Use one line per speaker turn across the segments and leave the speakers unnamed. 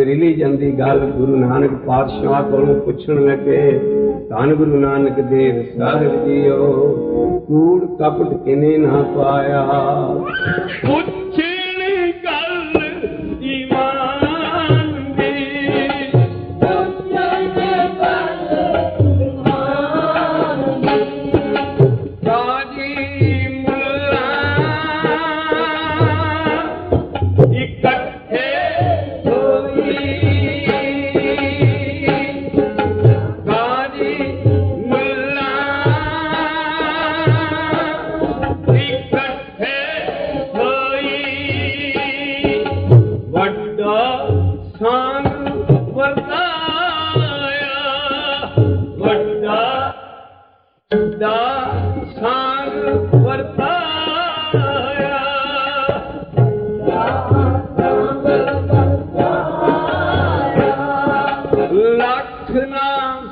ਕੋਈ ਰਿਲੀਜਨ ਦੀ ਗੱਲ ਗੁਰੂ ਨਾਨਕ ਪਾਤਸ਼ਾਹ ਕੋਲੋਂ ਪੁੱਛਣ ਲੱਗੇ, ਧੰਨ ਗੁਰੂ ਨਾਨਕ ਦੇਵ ਸਾਹਿਬ ਜੀਓ, ਕੂੜ ਕਪਟ ਕਿਨੇ ਨਾ ਪਾਇਆ?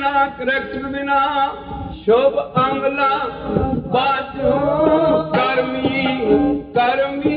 ਬਿਨਾ ਕਰੈਕਟਰ ਬਿਨਾ ਸ਼ੁਭ ਅੰਗਲਾ ਬਾਜੂ ਕਰਮੀ ਕਰਮੀ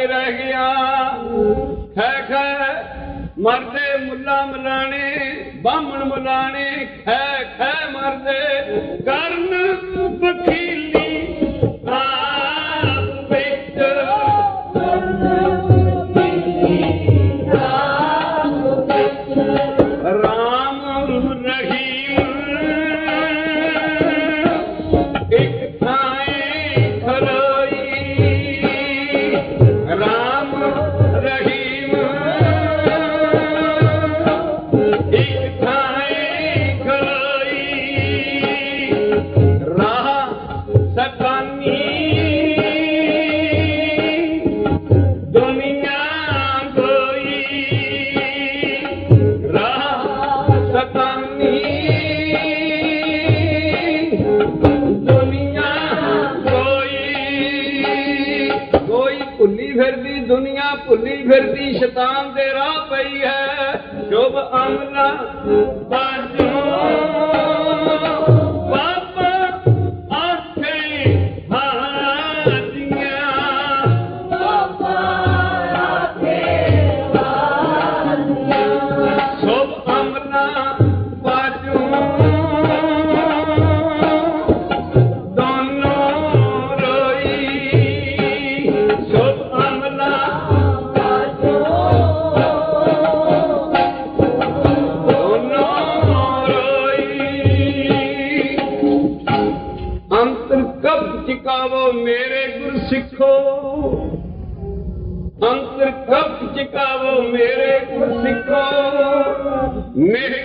ਕੇ ਰਹਿ ਗਿਆ। ਖੈ ਖੈ ਮਰਦੇ ਮੁੱਲਾ ਮਲਾਣੇ, ਬਾਹਮਣ ਮਲਾਣੇ, ਖੈ ਖੈ ਮਰਦੇ ਕਰਨ ਵਕੀਲੀ ਕੋਈ ਭੁੱਲੀ ਫਿਰਦੀ ਦੁਨੀਆ ਭੁੱਲੀ ਫਿਰਦੀ ਸ਼ੈਤਾਨ ਦੇ ਰਾਹ ਪਈ ਹੈ। ਸ਼ੁਭ ਅਮਲਾ ਬਾਜੋ। अंस कब सिखाओ मेरे सिखो मेरे